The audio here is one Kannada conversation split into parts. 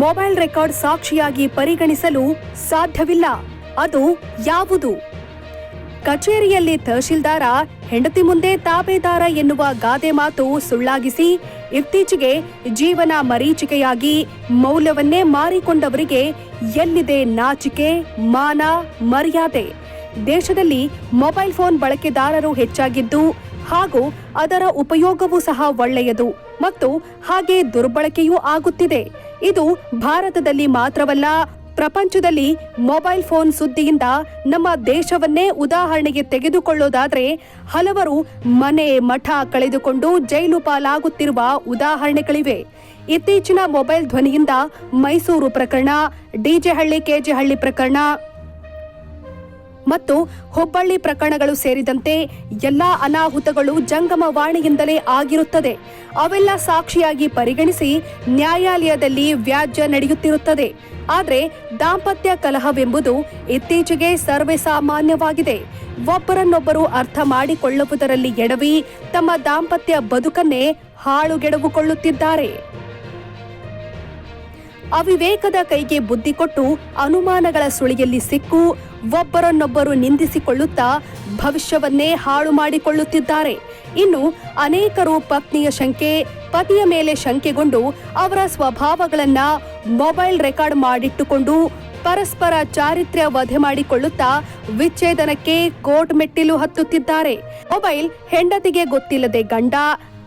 ಮೊಬೈಲ್ ರೆಕಾರ್ಡ್ ಸಾಕ್ಷಿಯಾಗಿ ಪರಿಗಣಿಸಲು ಸಾಧ್ಯವಿಲ್ಲ. ಅದು ಯಾವುದು? ಕಚೇರಿಯಲ್ಲಿ ತಹಶೀಲ್ದಾರ, ಹೆಂಡತಿ ಮುಂದೆ ತಾಬೇದಾರ ಎನ್ನುವ ಗಾದೆ ಮಾತು ಸುಳ್ಳಾಗಿಸಿ, ಇತ್ತೀಚೆಗೆ ಜೀವನ ಮರೀಚಿಕೆಯಾಗಿ ಮೌಲ್ಯವನ್ನೇ ಮಾರಿಕೊಂಡವರಿಗೆ ಎಲ್ಲಿದೆ ನಾಚಿಕೆ, ಮಾನ, ಮರ್ಯಾದೆ? ದೇಶದಲ್ಲಿ ಮೊಬೈಲ್ ಫೋನ್ ಬಳಕೆದಾರರು ಹೆಚ್ಚಾಗಿದ್ದು, ಹಾಗೂ ಅದರ ಉಪಯೋಗವೂ ಸಹ ಒಳ್ಳೆಯದು ಮತ್ತು ಹಾಗೆ ದುರ್ಬಳಕೆಯೂ ಆಗುತ್ತಿದೆ. ಇದು ಭಾರತದಲ್ಲಿ ಮಾತ್ರವಲ್ಲ, ಪ್ರಪಂಚದಲ್ಲಿ ಮೊಬೈಲ್ ಫೋನ್ ಸುದ್ದಿಯಿಂದ ನಮ್ಮ ದೇಶವನ್ನೇ ಉದಾಹರಣೆಗೆ ತೆಗೆದುಕೊಳ್ಳೋದಾದ್ರೆ, ಹಲವರು ಮನೆ ಮಠ ಕಳೆದುಕೊಂಡು ಜೈಲು ಪಾಲಾಗುತ್ತಿರುವ ಉದಾಹರಣೆಗಳಿವೆ. ಇತ್ತೀಚಿನ ಮೊಬೈಲ್ ಧ್ವನಿಯಿಂದ ಮೈಸೂರು ಪ್ರಕರಣ ಡಿಜೆಹಳ್ಳಿ ಹಳ್ಳಿ ಕೆಜೆ ಹಳ್ಳಿ ಪ್ರಕರಣ ಮತ್ತು ಹುಬ್ಬಳ್ಳಿ ಪ್ರಕರಣಗಳು ಸೇರಿದಂತೆ ಎಲ್ಲಾ ಅನಾಹುತಗಳು ಜಂಗಮವಾಣಿಯಿಂದಲೇ ಆಗಿರುತ್ತದೆ. ಅವೆಲ್ಲ ಸಾಕ್ಷಿಯಾಗಿ ಪರಿಗಣಿಸಿ ನ್ಯಾಯಾಲಯದಲ್ಲಿ ವ್ಯಾಜ್ಯ ನಡೆಯುತ್ತಿರುತ್ತದೆ. ಆದರೆ ದಾಂಪತ್ಯ ಕಲಹವೆಂಬುದು ಇತ್ತೀಚೆಗೆ ಸರ್ವೇ ಸಾಮಾನ್ಯವಾಗಿದೆ ಒಬ್ಬರನ್ನೊಬ್ಬರು ಅರ್ಥ ಮಾಡಿಕೊಳ್ಳುವುದರಲ್ಲಿ ಎಡವಿ ತಮ್ಮ ದಾಂಪತ್ಯ ಬದುಕನ್ನೇ ಹಾಳುಗೆಡವುಕೊಳ್ಳುತ್ತಿದ್ದಾರೆ ಅವಿವೇಕದ ಕೈಗೆ ಬುದ್ಧಿ ಕೊಟ್ಟು ಅನುಮಾನಗಳ ಸುಳಿಯಲ್ಲಿ ಸಿಕ್ಕು, ಒಬ್ಬರನ್ನೊಬ್ಬರು ನಿಂದಿಸಿಕೊಳ್ಳುತ್ತಾ ಭವಿಷ್ಯವನ್ನೇ ಹಾಳು ಮಾಡಿಕೊಳ್ಳುತ್ತಿದ್ದಾರೆ. ಇನ್ನು ಅನೇಕರು ಪತ್ನಿಯ ಶಂಕೆ, ಪತಿಯ ಮೇಲೆ ಶಂಕೆಗೊಂಡು ಅವರ ಸ್ವಭಾವಗಳನ್ನ ಮೊಬೈಲ್ ರೆಕಾರ್ಡ್ ಮಾಡಿಟ್ಟುಕೊಂಡು ಪರಸ್ಪರ ಚಾರಿತ್ರ್ಯ ವಧೆ ಮಾಡಿಕೊಳ್ಳುತ್ತಾ ವಿಚ್ಛೇದನಕ್ಕೆ ಕೋರ್ಟ್ ಮೆಟ್ಟಿಲು ಹತ್ತುತ್ತಿದ್ದಾರೆ. ಮೊಬೈಲ್ ಹೆಂಡತಿಗೆ ಗೊತ್ತಿಲ್ಲದೆ ಗಂಡ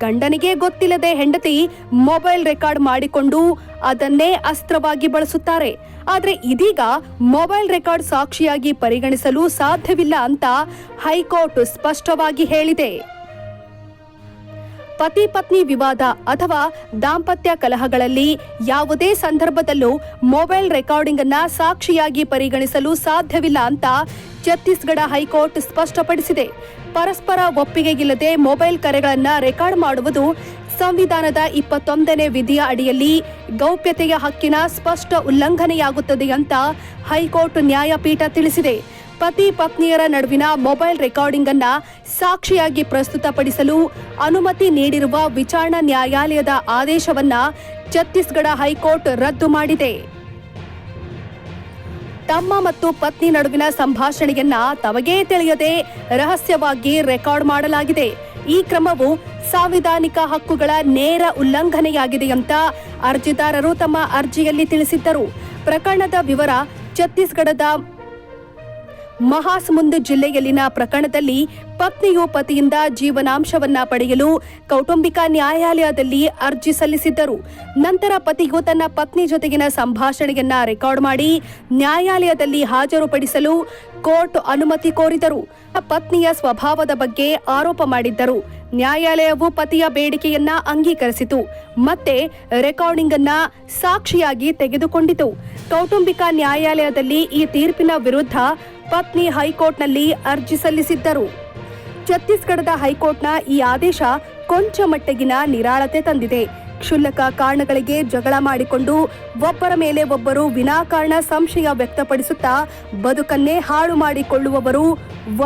ಗಂಡನಿಗೆ ಗೊತ್ತಿಲ್ಲದೆ ಹೆಂಡತಿ ಮೊಬೈಲ್ ರೆಕಾರ್ಡ್ ಮಾಡಿಕೊಂಡು ಅದನ್ನೇ ಅಸ್ತ್ರವಾಗಿ ಬಳಸುತ್ತಾರೆ. ಆದರೆ ಇದೀಗ ಮೊಬೈಲ್ ರೆಕಾರ್ಡ್ ಸಾಕ್ಷಿಯಾಗಿ ಪರಿಗಣಿಸಲು ಸಾಧ್ಯವಿಲ್ಲ ಅಂತ ಹೈಕೋರ್ಟ್ ಸ್ಪಷ್ಟವಾಗಿ ಹೇಳಿದೆ. ಪತಿ ಪತ್ನಿ ವಿವಾದ ಅಥವಾ ದಾಂಪತ್ಯ ಕಲಹಗಳಲ್ಲಿ ಯಾವುದೇ ಸಂದರ್ಭದಲ್ಲೂ ಮೊಬೈಲ್ ರೆಕಾರ್ಡಿಂಗ್ ಅನ್ನ ಸಾಕ್ಷಿಯಾಗಿ ಪರಿಗಣಿಸಲು ಸಾಧ್ಯವಿಲ್ಲ ಅಂತ ಛತ್ತೀಸ್ಗಢ ಹೈಕೋರ್ಟ್ ಸ್ಪಷ್ಟಪಡಿಸಿದೆ. ಪರಸ್ಪರ ಒಪ್ಪಿಗೆಗಿಲ್ಲದೆ ಮೊಬೈಲ್ ಕರೆಗಳನ್ನ ರೆಕಾರ್ಡ್ ಮಾಡುವುದು ಸಂವಿಧಾನದ ಇಪ್ಪತ್ತೊಂದನೇ ವಿಧಿಯ ಅಡಿಯಲ್ಲಿ ಗೌಪ್ಯತೆಯ ಹಕ್ಕಿನ ಸ್ಪಷ್ಟ ಉಲ್ಲಂಘನೆಯಾಗುತ್ತದೆ ಅಂತ ಹೈಕೋರ್ಟ್ ನ್ಯಾಯಪೀಠ ತಿಳಿಸಿದೆ. ಪತಿ ಪತ್ನಿಯರ ನಡುವಿನ ಮೊಬೈಲ್ ರೆಕಾರ್ಡಿಂಗ್ ಅನ್ನ ಸಾಕ್ಷಿಯಾಗಿ ಪ್ರಸ್ತುತಪಡಿಸಲು ಅನುಮತಿ ನೀಡಿರುವ ವಿಚಾರಣಾ ನ್ಯಾಯಾಲಯದ ಆದೇಶವನ್ನ ಛತ್ತೀಸ್ಗಢ ಹೈಕೋರ್ಟ್ ರದ್ದು ಮಾಡಿದೆ. ತಮ್ಮ ಮತ್ತು ಪತ್ನಿ ನಡುವಿನ ಸಂಭಾಷಣೆಯನ್ನ ತಮಗೇ ತಿಳಿಯದೆ ರಹಸ್ಯವಾಗಿ ರೆಕಾರ್ಡ್ ಮಾಡಲಾಗಿದೆ. ಈ ಕ್ರಮವು ಸಾಂವಿಧಾನಿಕ ಹಕ್ಕುಗಳ ನೇರ ಉಲ್ಲಂಘನೆಯಾಗಿದೆ ಅಂತ ಅರ್ಜಿದಾರರು ತಮ್ಮ ಅರ್ಜಿಯಲ್ಲಿ ತಿಳಿಸಿದ್ದರು. ಪ್ರಕರಣದ ವಿವರ ಛತ್ತೀಸ್ಗಢದ ಮಹಾಸಮುಂದ್ ಜಿಲ್ಲೆಯಲ್ಲಿನ ಪ್ರಕರಣದಲ್ಲಿ ಪತ್ನಿಯು ಪತಿಯಿಂದ ಜೀವನಾಂಶವನ್ನ ಪಡೆಯಲು ಕೌಟುಂಬಿಕ ನ್ಯಾಯಾಲಯದಲ್ಲಿ ಅರ್ಜಿ ಸಲ್ಲಿಸಿದ್ದರು. ನಂತರ ಪತಿಯು ತನ್ನ ಪತ್ನಿ ಜೊತೆಗಿನ ಸಂಭಾಷಣೆಯನ್ನ ರೆಕಾರ್ಡ್ ಮಾಡಿ ನ್ಯಾಯಾಲಯದಲ್ಲಿ ಹಾಜರುಪಡಿಸಲು ಕೋರ್ಟ್ ಅನುಮತಿ ಕೋರಿದರು. ಪತ್ನಿಯ ಸ್ವಭಾವದ ಬಗ್ಗೆ ಆರೋಪ ಮಾಡಿದ್ದರು. ನ್ಯಾಯಾಲಯವು ಪತಿಯ ಬೇಡಿಕೆಯನ್ನ ಅಂಗೀಕರಿಸಿತು. ಮತ್ತೆ ರೆಕಾರ್ಡಿಂಗ್ ಅನ್ನ ಸಾಕ್ಷಿಯಾಗಿ ತೆಗೆದುಕೊಂಡಿತು. ಕೌಟುಂಬಿಕ ನ್ಯಾಯಾಲಯದಲ್ಲಿ ಈ ತೀರ್ಪಿನ ವಿರುದ್ಧ ಪತ್ನಿ ಹೈಕೋರ್ಟ್ನಲ್ಲಿ ಅರ್ಜಿ ಸಲ್ಲಿಸಿದ್ದರು. ಛತ್ತೀಸ್ಗಢದ ಹೈಕೋರ್ಟ್ನ ಈ ಆದೇಶ ಕೊಂಚ ಮಟ್ಟಿಗಿನ ನಿರಾಳತೆ ತಂದಿದೆ. ಕ್ಷುಲ್ಲಕ ಕಾರಣಗಳಿಗೆ ಜಗಳ ಮಾಡಿಕೊಂಡು ಒಬ್ಬರ ಮೇಲೆ ಒಬ್ಬರು ವಿನಾಕಾರಣ ಸಂಶಯ ವ್ಯಕ್ತಪಡಿಸುತ್ತಾ ಬದುಕನ್ನೇ ಹಾಳು ಮಾಡಿಕೊಳ್ಳುವವರು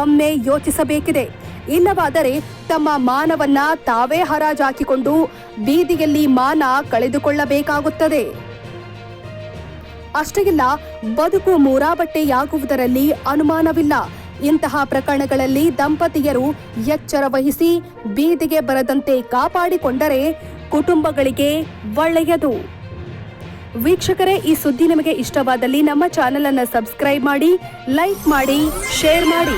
ಒಮ್ಮೆ ಯೋಚಿಸಬೇಕಿದೆ. ಇಲ್ಲವಾದರೆ ತಮ್ಮ ಮಾನವನ್ನ ತಾವೇ ಹರಾಜಾಕಿಕೊಂಡು ಬೀದಿಯಲ್ಲಿ ಮಾನ ಕಳೆದುಕೊಳ್ಳಬೇಕಾಗುತ್ತದೆ. ಅಷ್ಟೇ ಇಲ್ಲ ಬದುಕು ಮೂರಾಬಟ್ಟೆಯಾಗುವುದರಲ್ಲಿ ಅನುಮಾನವಿಲ್ಲ. ಇಂತಹ ಪ್ರಕರಣಗಳಲ್ಲಿ ದಂಪತಿಯರು ಎಚ್ಚರ ವಹಿಸಿ ಬೀದಿಗೆ ಬರದಂತೆ ಕಾಪಾಡಿಕೊಂಡರೆ ಕುಟುಂಬಗಳಿಗೆ ಒಳ್ಳೆಯದು. ವೀಕ್ಷಕರೇ, ಈ ಸುದ್ದಿ ನಿಮಗೆ ಇಷ್ಟವಾದಲ್ಲಿ ನಮ್ಮ ಚಾನೆಲ್ ಅನ್ನು ಸಬ್ಸ್ಕ್ರೈಬ್ ಮಾಡಿ, ಲೈಕ್ ಮಾಡಿ, ಶೇರ್ ಮಾಡಿ.